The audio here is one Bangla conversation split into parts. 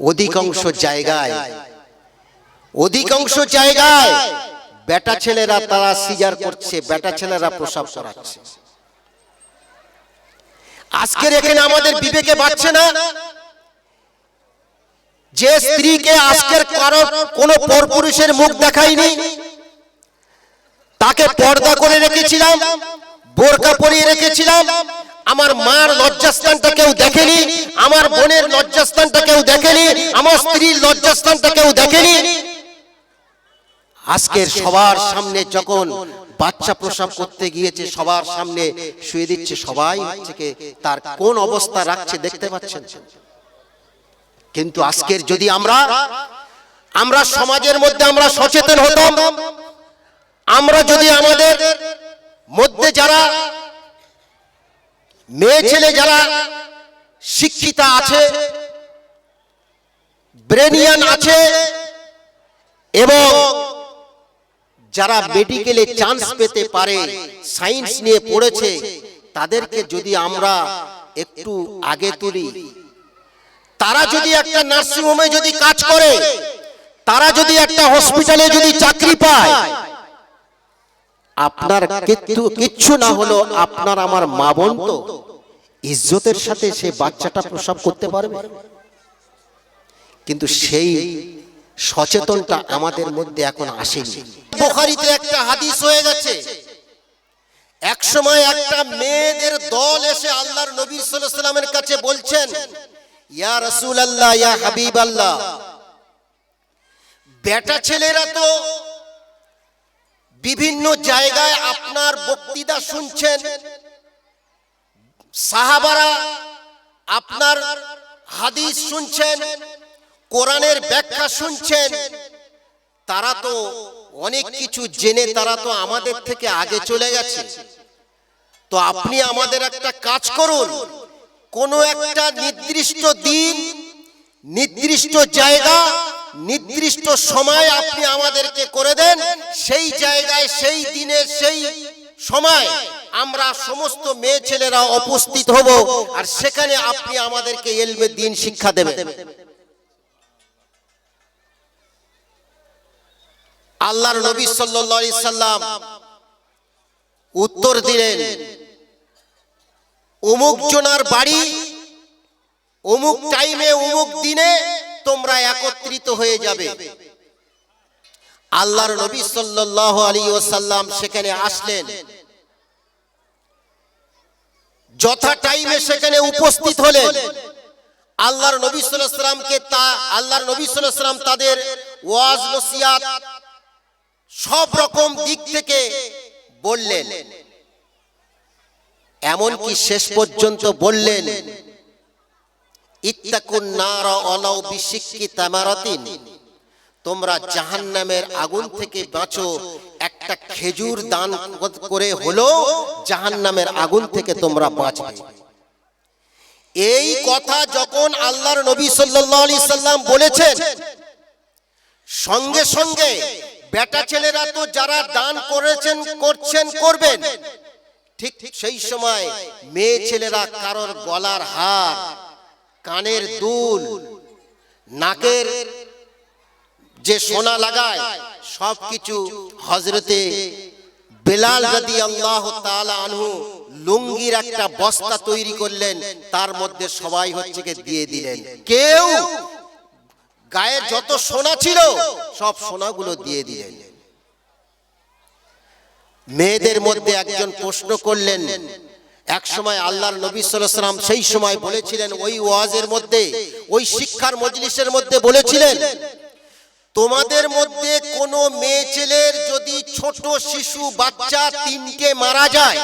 অধিকাংশ জায়গায় অধিকাংশ জায়গায় বেটা ছেলেরা তারা সিজার করছে বেটা ছেলেরা প্রসাব করাচ্ছে। আজকের এখানে আমাদের বিবেকে বাড়ছে না। যে স্ত্রীকে আজকের কারও কোনো পরপুরুষের মুখ দেখায়নি তাকে পর্দা করে রেখেছিলাম বোরকা পরিয়ে রেখেছিলাম আমার মার লজ্জাস্থানটা কেউ দেখেনি আমার বোনের লজ্জাস্থানটা কেউ দেখেনি আমার স্ত্রীর লজ্জাস্থানটা কেউ দেখেনি। আজকের সবার সামনে যখন বাচ্চা প্রসব করতে গিয়েছে সবার সামনে শুয়ে দিচ্ছে সবাই হচ্ছে তার কোন অবস্থা রাখছে দেখতে পাচ্ছেন? কিন্তু আজকের যদি আমরা আমরা সমাজের মধ্যে আমরা সচেতন হতাম আমরা যদি আমাদের মধ্যে যারা মেয়ে ছেলে যারা শিক্ষিতা আছে, ব্রেনিয়ান আছে, এবং যারা মেডিকেলে চান্স পেতে পারে, সায়েন্স নিয়ে পড়েছে, তাদেরকে যদি আমরা একটু আগে তুলি। তারা যদি একটা নার্সিং হোমে যদি কাজ করে, তারা যদি একটা হসপিটালে যদি চাকরি পায়, আপনার কিচ্ছু কিচ্ছু না হলো আপনার আমার মা বোন তো। ইজ্জতের সাথে সে বাচ্চাটা প্রসব করতে পারবে? কিন্তু সেই সচেতনটা আমাদের মধ্যে এখন আসেনি। বুখারীতে একটা হাদিস হয়ে গেছে। এক সময় একটা মেয়েদের দল এসে আল্লাহর নবী সাল্লাল্লাহু আলাইহি সাল্লামের কাছে বলছেন ইয়া রাসূলুল্লাহ ইয়া হাবিব আল্লাহ বেটা ছেলেরা তো বিভিন্ন জায়গায় আপনার বক্তৃতা শুনছেন সাহাবারা আপনার হাদিস শুনছেন, কোরআনের ব্যাখ্যা শুনছেন, তারা তো অনেক কিছু জেনে তারা তো আমাদের থেকে আগে চলে গেছে। তো আপনি আমাদের একটা কাজ করুন, কোনো একটা নির্দিষ্ট দিন, নির্দিষ্ট জায়গা, নির্দিষ্ট সময় আপনি আমাদেরকে করে দেন, সেই জায়গায়, সেই দিনে সেই সময় আমরা সমস্ত মেয়ে ছেলেরা উপস্থিত হব আর সেখানে আপনি আমাদেরকে এলমে দিন শিক্ষা দেবেন। আল্লাহর নবী আলাইহি সাল্লাম উত্তর দিলেন, অমুক জনার বাড়ি, অমুক টাইমে অমুক দিনে তোমরা একত্রিত হয়ে যাবে। আল্লাহর নবী সাল্লাল্লাহু আলাইহি ওয়াসাল্লাম সেখানে আসলেন। যথা টাইমে সেখানে উপস্থিত হলেন। আল্লাহর নবী সাল্লামকে তা, আল্লাহর নবী সাল্লাম তাদের ওয়াজ, নসিহত সব রকম দিক থেকে বললেন। এমনকি শেষ পর্যন্ত বললেন, ইত্তাকুন নার অলাউ বিশিক্কি তামারাতিন। তোমরা জাহান্নামের আগুন থেকে বাঁচো। একটা খেজুর দান করে হলো জাহান্নামের আগুন থেকে তোমরা বাঁচবে। এই কথা যখন আল্লাহর নবী আলাইহি সাল্লাম বলেছেন, সঙ্গে সঙ্গে বেটা ছেলেরা তো যারা দান করেছেন, করছেন, করবেন ঠিক ঠিক সেই সময় মেয়ে ছেলেরা কারোর গলার হার, কানের দুল, নাকের যে সোনা লাগায় সব কিছু হজরতে বেলাল রাদি আল্লাহ আনহু লুঙ্গির একটা বস্তা তৈরি করলেন, তার মধ্যে সবাই হচ্ছে দিয়ে দিলেন। কেউ গায়ে যত সোনা ছিল, সব সোনাগুলো দিয়ে দিলেন। মেয়েদের মধ্যে একজন প্রশ্ন করলেন, এক সময় আল্লাহর নবী সাল্লাম সেই সময় বলেছিলেন, ওই ওয়াজের মধ্যে, ওই শিক্ষার মজলিসের মধ্যে বলেছিলেন তোমাদের মধ্যে কোনো মেয়ে ছেলের যদি ছোট শিশু, বাচ্চা তিনকে মারা যায়,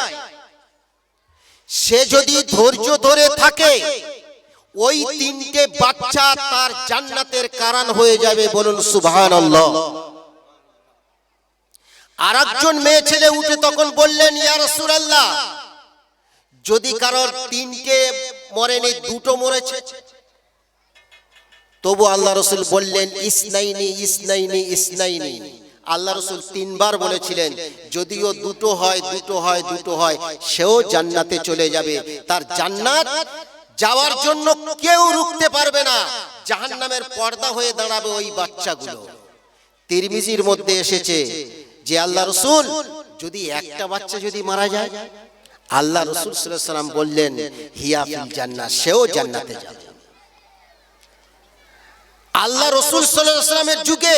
সে যদি ধৈর্য ধরে থাকে, ওই তিনটে বাচ্চা তার জান্নাতের কারণ হয়ে যাবে বলুন সুবহানাল্লাহ। আর একজন মেয়ে ছেলে উঠে তখন বললেন, ইয়া রাসূলুল্লাহ, যদি কারোর তিনটে মরেনি, দুটো মরেছে তবু আল্লাহ রসুল বললেন, ইসনাইনি ইসনাইনি ইসনাইনি। আল্লাহ রসুল তিনবার বলেছিলেন, যদিও দুটো হয় দুটো হয় দুটো হয়, সেও জান্নাতে চলে যাবে। তার জান্নাত যাওয়ার জন্য কেউ রুখতে পারবে না। জাহান্নামের পর্দা হয়ে দাঁড়াবে ওই বাচ্চাগুলো। তিরমিজির মধ্যে এসেছে যে, আল্লাহ রসুল, যদি একটা বাচ্চা যদি মারা যায়? আল্লাহ রসুল সাল্লাম বললেন, হিয়া ফিল জান্নাত, সেও জান্নাতে যাবে। আল্লাহ রসুল সাল্লামের যুগে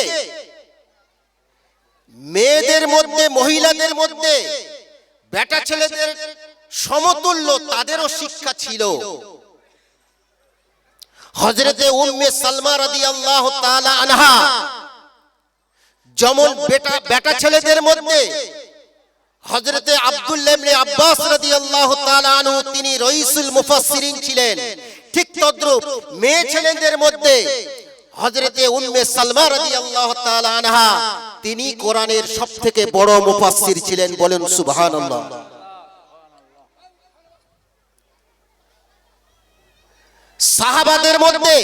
মেয়েদের মধ্যে মহিলাদের মধ্যে বেটা ছেলেদের সমতুল্য তাদেরও শিক্ষা ছিল। হজরতে উম্মে সালমা রাদিয়াল্লাহু তাআলা আনহা। যেমন বেটা বেটা ছেলেদের মধ্যে হজরতে আব্দুল্লাহ ইবনে আব্বাস রাদিয়াল্লাহু তাআলা আনহু তিনি রইসুল মুফাসসিরিন ছিলেন। ঠিক তদ্রূপ মেয়ে ছেলেদের মধ্যে হজরতে উম্মে সালমা রাদিয়াল্লাহু তাআলা আনহা, তিনি কোরআনের সবথেকে বড় মুফাসসির ছিলেন বলেন সুবহানাল্লাহ। সাহাবাদের মধ্যে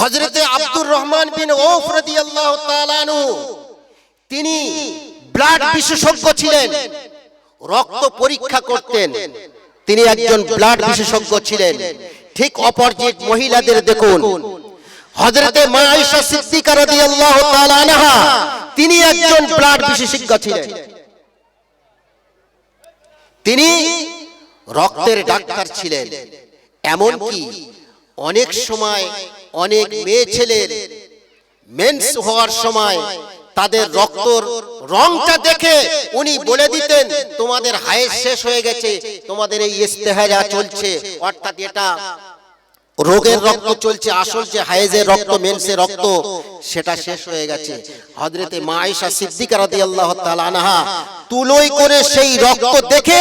হজরতে আব্দুর রহমান বিন ওফ রাদিয়াল্লাহু তাআলা আনহু, তিনি ব্লাড বিশেষজ্ঞ ছিলেন, রক্ত পরীক্ষা করতেন। তিনি একজন ব্লাড বিশেষজ্ঞ ছিলেন। ঠিক অপরজিট মহিলাদের দেখুন। হযরতে মা সিদ্দিকা রাদিয়াল্লাহু তাআলা আনহা, তিনি একজন ব্লাড বিশেষজ্ঞ ছিলেন। তিনি রক্তের ডাক্তার ছিলেন। এমনকি অনেক সময় অনেক মেয়ে ছেলের মেন্স হওয়ার সময় তাদের রক্তর রংটা দেখে উনি বলে দিতেন তোমাদের হায়েস শেষ হয়ে গেছে তোমাদের এই ইস্তেহারা চলছে। অর্থাৎ এটা রোগের রক্ত চলছে আসল যে হায়েজের রক্ত মেন্সের রক্ত সেটা শেষ হয়ে গেছে। হজরতে মা আয়েশা সিদ্দিকা রাদিয়াল্লাহু তাআলা আনহা তুলোই করে সেই রক্ত দেখে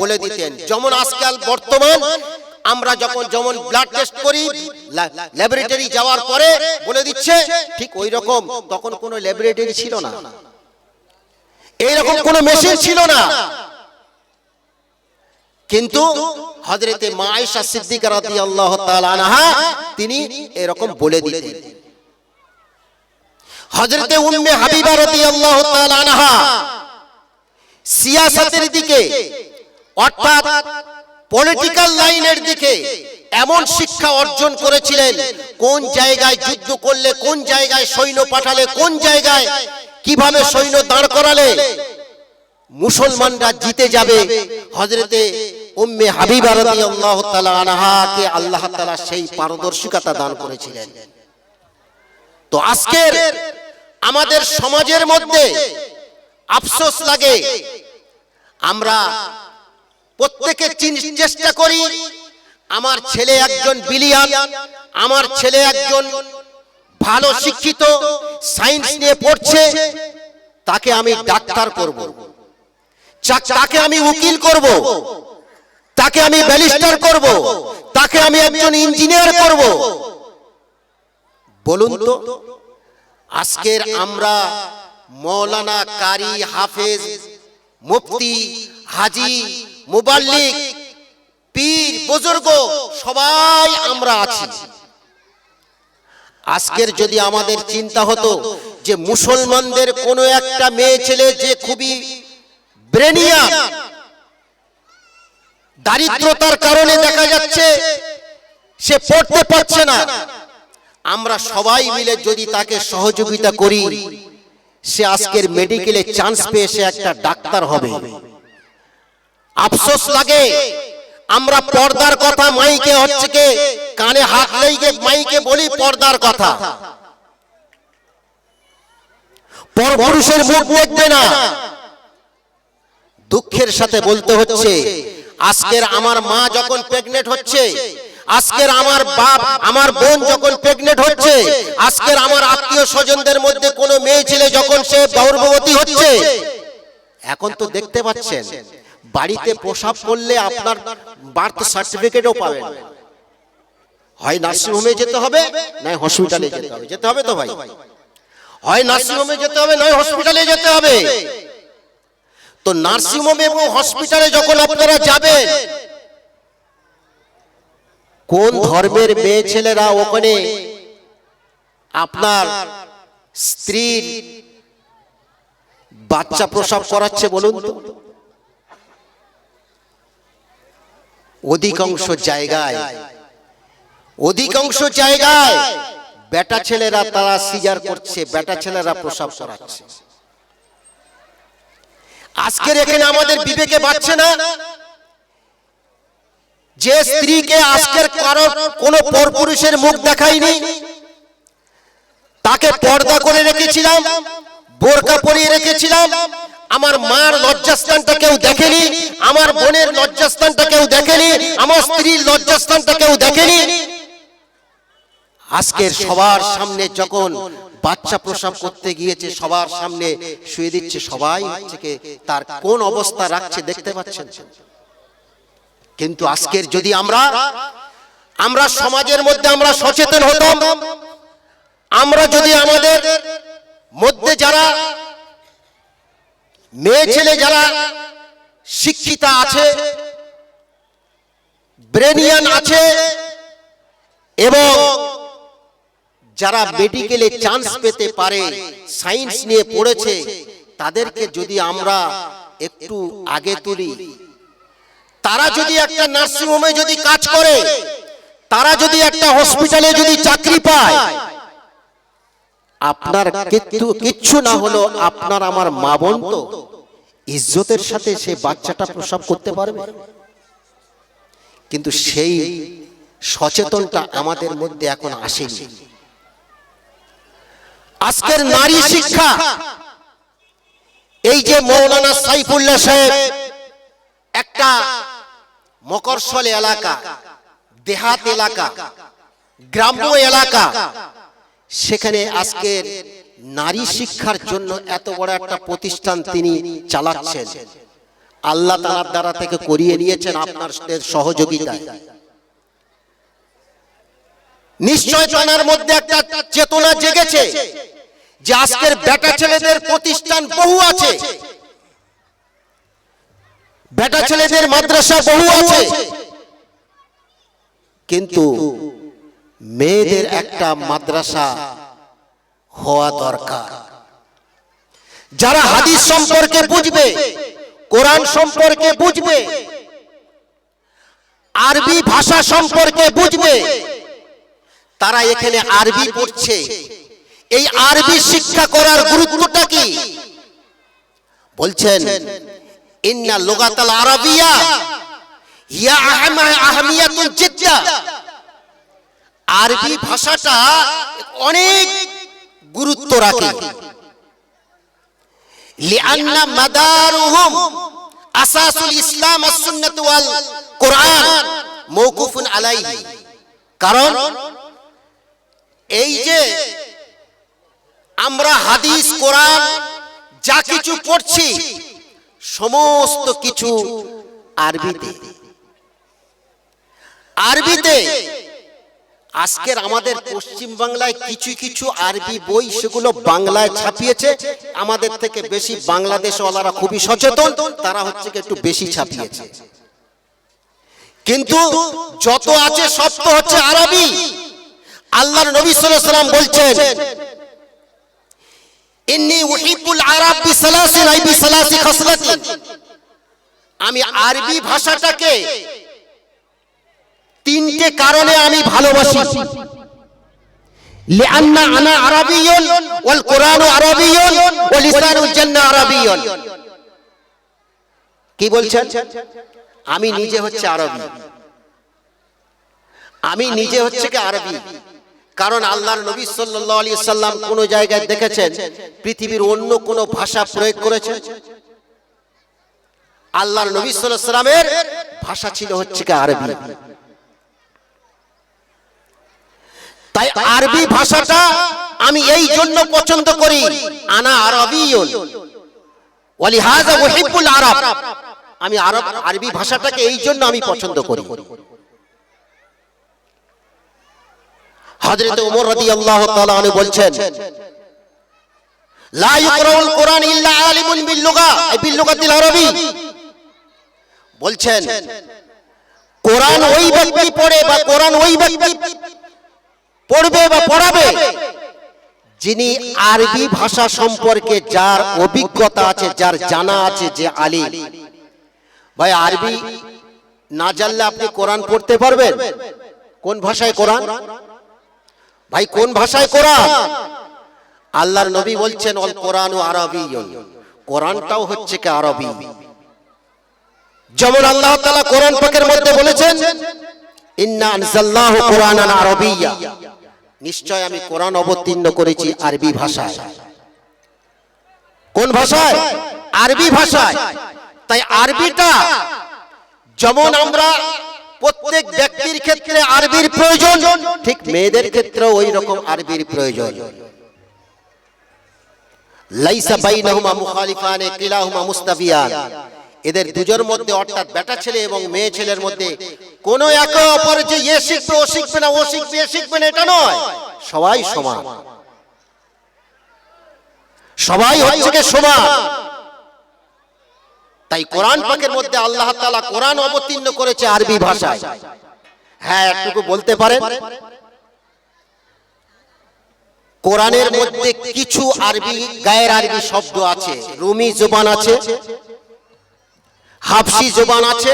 বলে দিতেন যেমন আজকাল বর্তমান আমরা যখন যেমন ব্লাড টেস্ট করি ল্যাবরেটরি যাওয়ার পরে বলে দিচ্ছে, ঠিক ওই রকম তখন কোনো ল্যাবরেটরি ছিল না। এইরকম কোনো মেশিন ছিল না। কিন্তু হযরতে মা আয়েশা সিদ্দিকা রাদিয়াল্লাহু তাআলা তিনি এরকম বলে দিতেন। হযরতে উম্মে হাবিবা রাদিয়াল্লাহু তাআলা আনহা, সিয়াসতের দিকে, অর্থাৎ পলিটিক্যাল লাইনের দিকে এমন শিক্ষা অর্জন করেছিলেন। কোন জায়গায় যুদ্ধ করলে কোন জায়গায় সৈন্য পাঠালে কোন জায়গায় কীভাবে সৈন্য দাঁড় করালে মুসলমানরা জিতে যাবে। হজরতে উম্মে হাবিবা রাদিয়াল্লাহু তাআলা আনহাকে আল্লাহ তাআলা সেই পারদর্শিকতা দান করেছিলেন। তো আজকের আমাদের সমাজের মধ্যে আফসোস লাগে। আমরা প্রত্যেকে চেষ্টা করি। আমার ছেলে একজন বিলিয়ান, আমার ছেলে একজন ভালো শিক্ষিত, সায়েন্স নিয়ে পড়ছে, তাকে আমি ডাক্তার করব। তাকে আমি উকিল করব। তাকে আমি ব্যারিস্টার করব। তাকে আমি একজন ইঞ্জিনিয়ার করব। বলুন তো, আজকের আমরা মৌলানা কারি হাফেজ মুফতি হাজি মুবাল্লিক, পীর, বুজুর্গ, সবাই আমরা আছি। আজকের যদি আমাদের চিন্তা হতো যে মুসলমানদের কোনো একটা মেয়ে ছেলে যে খুবই ব্রেনিয়া দারিদ্রতার কারণে দেখা যাচ্ছে সে পড়তে পারছে না। আমরা সবাই মিলে যদি তাকে সহযোগিতা করি, সে আজকের মেডিকেলে চান্স পেয়ে সে একটা ডাক্তার হবে। আফসোস লাগে। আমরা পর্দার কথা মাইকে হচ্ছে কে? কানে হাত লেগে মাইকে বলি পর্দার কথা। পরপুরুষের মুখ দেখবে না। দুঃখের সাথে বলতে হচ্ছে, আজকের আমার মা যখন প্রেগনেন্ট হচ্ছে, আজকের আমার বাপ, আমার বোন যখন প্রেগনেন্ট হচ্ছে, আজকের আমার আত্মীয় স্বজনদের মধ্যে কোনো মেয়ে ছেলে যখন সে গর্ভবতী হচ্ছে, এখন তো দেখতে পাচ্ছেন বাড়িতে প্রসাব করলে আপনার বার্থ সার্টিফিকেটও পাবেন। হয় নার্সিং হোমে যেতে হবে নয় হসপিটালে যেতে হবে। যেতে হবে তো ভাই? হয় নার্সিং হোমে যেতে হবে নয় হসপিটালে যেতে হবে। তো নার্সিং হোমে এবং হসপিটালে যখন আপনারা যাবেন কোন ধর্মের মেয়ে ছেলেরা ওখানে আপনার স্ত্রীর বাচ্চা প্রসব করাচ্ছে বলুন তো। অধিকাংশ জায়গায় অধিকাংশ জায়গায় বেটা ছেলেরা তারা সিজার করছে বেটা ছেলেরা প্রসাব করাচ্ছে। আজকের এখানে আমাদের বিবেকে বাড়ছে না। যে স্ত্রীকে আজকের কারও কোন পরপুরুষের মুখ দেখায়নি। তাকে পর্দা করে রেখেছিলাম বোরকা পরিয়ে রেখেছিলাম আমার মার লজ্জাস্থানটা কেউ দেখেনি আমার বোনের লজ্জাস্থানটা কেউ দেখেনি আমার স্ত্রীর লজ্জাস্থানটা কেউ দেখেনি। আজকের সবার সামনে যখন বাচ্চা প্রসব করতে গিয়েছে সবার সামনে শুয়ে দিচ্ছে সবাই হচ্ছে কি তার কোন অবস্থা রাখছে দেখতে পাচ্ছেন? কিন্তু আজকের যদি আমরা আমরা সমাজের মধ্যে আমরা সচেতন হতাম আমরা যদি আমাদের মধ্যে যারা মেয়ে ছেলে যারা শিক্ষিতা আছে, ব্রেনিয়ান আছে, এবং যারা মেডিকেলে চান্স পেতে পারে, সায়েন্স নিয়ে পড়েছে, তাদেরকে যদি আমরা একটু আগে তুলি। তারা যদি একটা নার্সিং হোমে যদি কাজ করে, তারা যদি একটা হসপিটালে যদি চাকরি পায় আপনার কিচ্ছু না হলো আপনার আমার মা বোন তো ইজ্জতের সাথে সে বাচ্চাটা প্রসব করতে পারবে? কিন্তু সেই সচেতনটা আমাদের মধ্যে এখন আসেনি। আজকের নারী শিক্ষা। এই যে মৌলানা সাইফুল্লাহ সাহেব একটা মকরসল এলাকা দেহাত এলাকা গ্রাম্য এলাকা। সেখানে আজকের নারী শিক্ষার জন্য এত বড় একটা প্রতিষ্ঠান তিনি চালাচ্ছেন। আল্লাহ তালার দ্বারা থেকে করিয়ে নিয়েছেন আপনার সহযোগিতায়। নিশ্চয় তার মধ্যে একটা চেতনা জেগেছে যে আজকের বেটা ছেলেদের প্রতিষ্ঠান বহু আছে। বেটা ছেলেদের মাদ্রাসা বহু আছে। কিন্তু মেয়েদের একটা মাদ্রাসা হওয়া দরকার। যারা হাদিস সম্পর্কে বুঝবে কোরআন সম্পর্কে বুঝবে আরবি ভাষা সম্পর্কে বুঝবে তারা এখানে আরবি পড়ছে। এই আরবি শিক্ষা করার গুরুত্বটা কি? বলছেন ইন্না লুগাতাল আরাবিয়া হিয়া আহমা আহমিয়াতুল জিদ্দা। আরবি ভাষাটা অনেক গুরুত্ব রাখে। লিআন্না মাদারুহুম আসাসুল ইসলাম আস-সুন্নাত ওয়াল কোরআন মওকুফুন আলাইহি। কারণ এই যে আমরা হাদিস কোরআন যা কিছু পড়ছি সমস্ত কিছু আরবিতে। আরবিতে আজকের আমাদের পশ্চিম বাংলায় কিছু কিছু আরবি বই সেগুলো বাংলায় ছাপিয়েছে। আমাদের থেকে বেশি বাংলাদেশওয়ালারা খুবই সচেতন তারা হচ্ছে একটু বেশি ছাপিয়েছে। কিন্তু যত আছে সব তো হচ্ছে আরবি। আল্লাহর নবী সাল্লাল্লাহু আলাইহি সাল্লাম বলছেন ইন্নী উহিব্বুল আরাব বিসালাসিন আই বিসালাসি খাসলাতিন আমি আরবি ভাষাটাকে তিনটে কারণে আমি ভালোবাসি। লিআন্না আনা আরাবিয়ুন, ওয়াল আরাবিয়ুন জান্নাহ আরাবিয়ুন। কি বলছেন? আমি নিজে হচ্ছে আরবি। আমি নিজে হচ্ছে কি আরবি। কারণ আল্লাহর নবী সাল্লাল্লাহু আলাইহি সাল্লাম কোন জায়গায় দেখেছেন, পৃথিবীর অন্য কোন ভাষা প্রয়োগ করেছে আল্লাহর নবী সাল্লাল্লাহু আলাইহি সাল্লামের ভাষা ছিল হচ্ছে কি আরবি। তাই আরবি ভাষাটা আমি এই জন্য পছন্দ করি। আনা আরবিয়ুন। আরব। আমি আরব আরবি ভাষাটাকে এই জন্য আমি পছন্দ করি। হযরত ওমর রাদিয়াল্লাহু তাআলা আনহু বলছেন লা ইকরাউল কোরআন ইল্লা আলিমুন বিল লুগা এই বিল লুগাতিল আরবি। বলছেন কোরআন ওই ব্যক্তি পড়ে বা কোরআন ওই ব্যক্তি পড়বে বা পড়াবে যিনি আরবি ভাষা সম্পর্কে যার অভিজ্ঞতা আছে যার জানা আছে যে আলী। ভাই আরবি না জানলে আপনি কোরআন পড়তে পারবেন? কোন ভাষায় কোরআন? ভাই কোন ভাষায় কোরআন? আল্লাহর নবী বলছেন অল কোরআন ও আরবি কোরআনটাও হচ্ছে কি আরবি? যেমন আল্লাহ তাআলা কোরআন পাকের মধ্যে বলেছেন ইন্না আনজালনাহু কোরআনান আরবিয়্যা। নিশ্চয় আমি কোরআন অবতীর্ণ করেছি আরবি ভাষায়। কোন ভাষায়? আরবি ভাষায়। তাই আরবিটা যেমন আমরা প্রত্যেক ব্যক্তির ক্ষেত্রে আরবির প্রয়োজন ঠিক মেয়েদের ক্ষেত্রে ওই রকম আরবির প্রয়োজন। লাইসা বাইনাহুমা মুখালিফানে কিলাহুমা মুস্তাবিয়ান। এদের দুজনের মধ্যে, অর্থাৎ বেটা ছেলে এবং মেয়ে ছেলের মধ্যে কোনো একে অপরের যে এ শিখবে, ও শিখবে না, ও শিখবে, এ শিখবে না, এটা নয়। সবাই সমান। সবাই হচ্ছে কি সমান। তাই কোরআন পাকের মধ্যে আল্লাহ তাআলা কোরআন অবতীর্ণ করেছে আরবি ভাষায়। হ্যাঁ একটুকু বলতে পারেন? কোরআনের মধ্যে কিছু আরবি, গায়ের আরবি শব্দ আছে, রুমি জবান আছে। হাফসি জবান আছে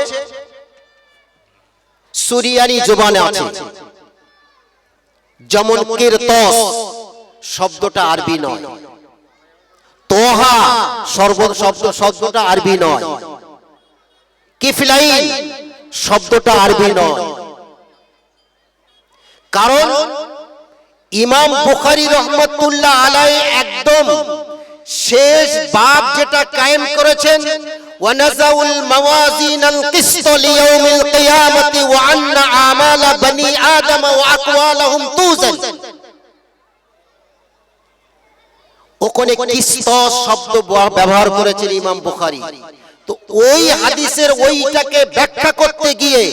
সুরিয়ানি জবান আছে। যেমন কীর্তস শব্দটা আরবি নয়। তোহা সর্ব শব্দ শব্দটা আরবি নয়। কিফলাইন শব্দটা আরবি নয়। কারণ ইমাম বুখারী রহমতুল্লাহ আলাই একদম শেষ বাব যেটা কায়েম করেছেন ونزع الموازين القسط ليوم القيامة وأن أعمال بني آدم وأقوالهم توزن ওখানে কিস্ত শব্দ ব- ব্যবহার করেছেন ইমাম বুখারী তো ওই হাদিসের ওইটাকে ব্যাখ্যা করতে গিয়ে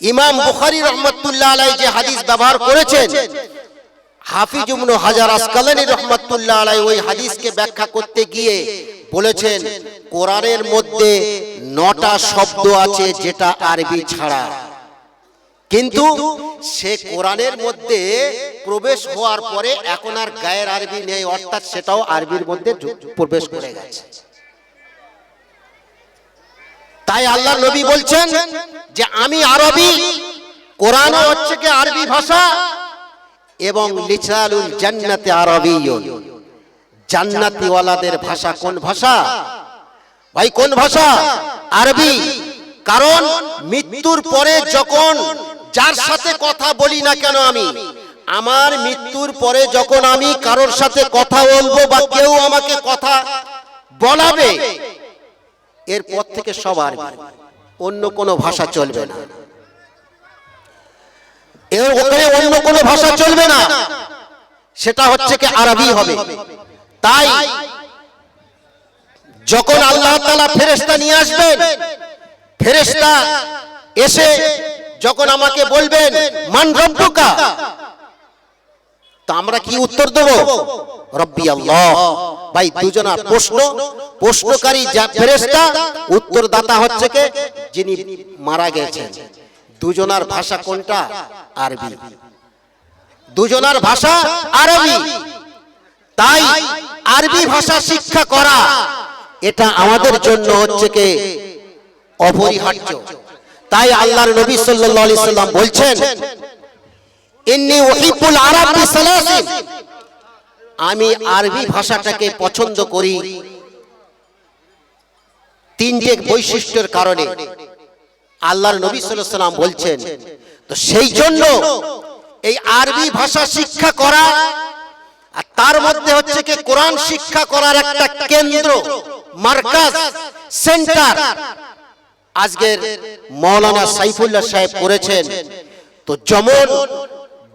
ইমাম বুখারী রহমতুল্লাহ আলাই যে হাদিস ব্যবহার করেছেন হাফিজ ইবনু হাজার আসকালানি রহমতুল্লাহ আলাই ওই হাদিসকে ব্যাখ্যা করতে গিয়ে বলেছেন, কোরআনের মধ্যে নটা শব্দ আছে যেটা আরবি ছাড়া। কিন্তু সে কোরআনের মধ্যে প্রবেশ হওয়ার পরে এখন আর গায়ের আরবি নেই, অর্থাৎ সেটাও আরবির মধ্যে প্রবেশ করে গেছে। তাই আল্লাহ নবী বলছেন যে, আমি আরবি, কোরআন হচ্ছে কি আরবি ভাষা এবং লিসালুল জান্নাতে আরবিয়ুন। জান্নাতিওয়ালাদের ভাষা কোন ভাষা? ভাই কোন ভাষা? আরবি। কারণ মৃত্যুর পরে যখন যার সাথে কথা বলি না কেন আমি? আমার মৃত্যুর পরে যখন আমি কারোর সাথে কথা বলব বা কেউ আমাকে কথা বলাবে এরপর থেকে সব আরবি। অন্য কোনো ভাষা চলবে না। এর ওখানে অন্য কোনো ভাষা চলবে না। সেটা হচ্ছে কি আরবি হবে। তাই যখন আল্লাহ তাআলা ফেরেশতা নিয়ে আসবেন, ফেরেশতা এসে যখন আমাকে বলবেন, মান রব্বুকা? আমরা কি উত্তর দেব? রব্বি আল্লাহ। ভাই, দুজনা প্রশ্ন, প্রশ্নকারী যা ফেরেশতা, উত্তরদাতা হচ্ছে কে? যিনি মারা গেছেন। দুজনার ভাষা কোনটা? আরবি। দুজনার ভাষা আরবি। তাই আরবি ভাষা শিক্ষা করা, এটা আমাদের জন্য হচ্ছে কে? অপরিহার্য। তাই আল্লাহর নবী সাল্লাল্লাহু আলাইহি সাল্লাম বলছেন, ইন্নী উহিব্বুল আরব বিসালাসিন আমি আরবি ভাষাটাকে পছন্দ করি তিনটে বৈশিষ্ট্যের কারণে। আল্লাহর নবী সাল্লাল্লাহু আলাইহি সাল্লাম বলছেন, তো সেই জন্য এই আরবি ভাষা শিক্ষা করা আর তার মধ্যে হচ্ছে কি কোরআন শিক্ষা করার একটা কেন্দ্র, মার্কাজ, সেন্টার। আজকের মৌলানা সাইফুল্লাহ সাহেব করেছেন। তো যেমন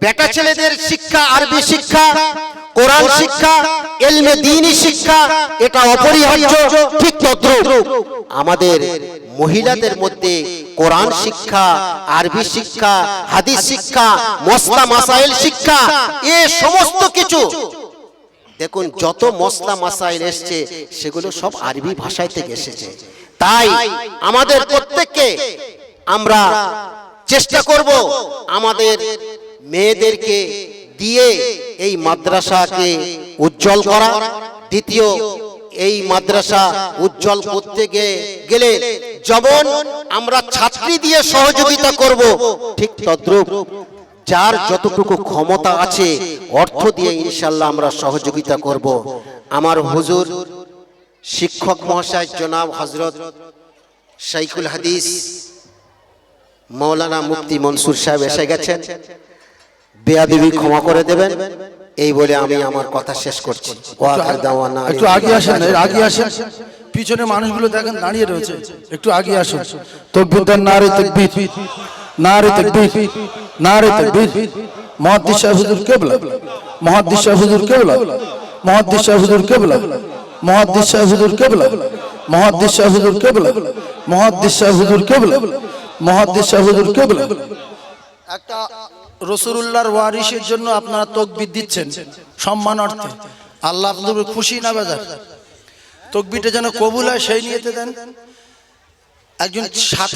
বেটা ছেলেদের শিক্ষা, আরবি শিক্ষা কোরআন শিক্ষা এলমে দিনী শিক্ষা এটা অপরিহার্য ঠিক তদ্রুপ। আমাদের মহিলাদের মধ্যে কোরআন শিক্ষা আরবি শিক্ষা হাদিস শিক্ষা মসলা মাসাইল শিক্ষা এ সমস্ত কিছু। দেখুন যত মসলা মাসাইল এসছে সেগুলো সব আরবি ভাষায় থেকে এসেছে। তাই আমাদের প্রত্যেককে আমরা চেষ্টা করব আমাদের মেয়েদেরকে দিয়ে এই মাদ্রাসাকে উজ্জ্বল করা। দ্বিতীয়, এই মাদ্রাসা উজ্জ্বল করতে গেলে যেমন আমরা ছাত্রী দিয়ে সহযোগিতা করব, ঠিক তদ্রুপ যার যতটুকু ক্ষমতা আছে, অর্থ দিয়ে ইনশাল্লাহ আমরা সহযোগিতা করব। আমার হুজুর শিক্ষক মহাশয় জনাব হজরত শাইকুল হাদিস, মৌলানা মুফতি মনসুর সাহেব এসে গেছেন। বেয়াদেবী ক্ষমা করে দেবেন। এই বলে আমি আমার কথা শেষ করছি। একটু আগে আসেন আগে আসেন। পিছনে মানুষগুলো দেখেন দাঁড়িয়ে রয়েছে। একটু আগে আসুন। তকবির দেন নারে তকবির। নারে তকবির। নারে তকবির। মহাদ্দিস সাহেব হুজুর কেবলা। মহাদ্দিস সাহেব হুজুর কেবলা। মহাদ্দিস সাহেব হুজুর কেবলা। মহাদ্দিস সাহেব হুজুর কেবলা। মহাদ্দিস সাহেব হুজুর কেবলা। মহাদ্দিস সাহেব হুজুর কেবলা। মহাদ্দিস হুজুর কেবলা। একটা রসুল্লাহর ওয়ারিসের জন্য আপনারা তকবির দিচ্ছেন সম্মান অর্থে। আল্লাহ আপনাদের খুশি না বেজার। তকবিটা যেন কবুল হয় সেই নিয়ে দেন। একজন সাঁতার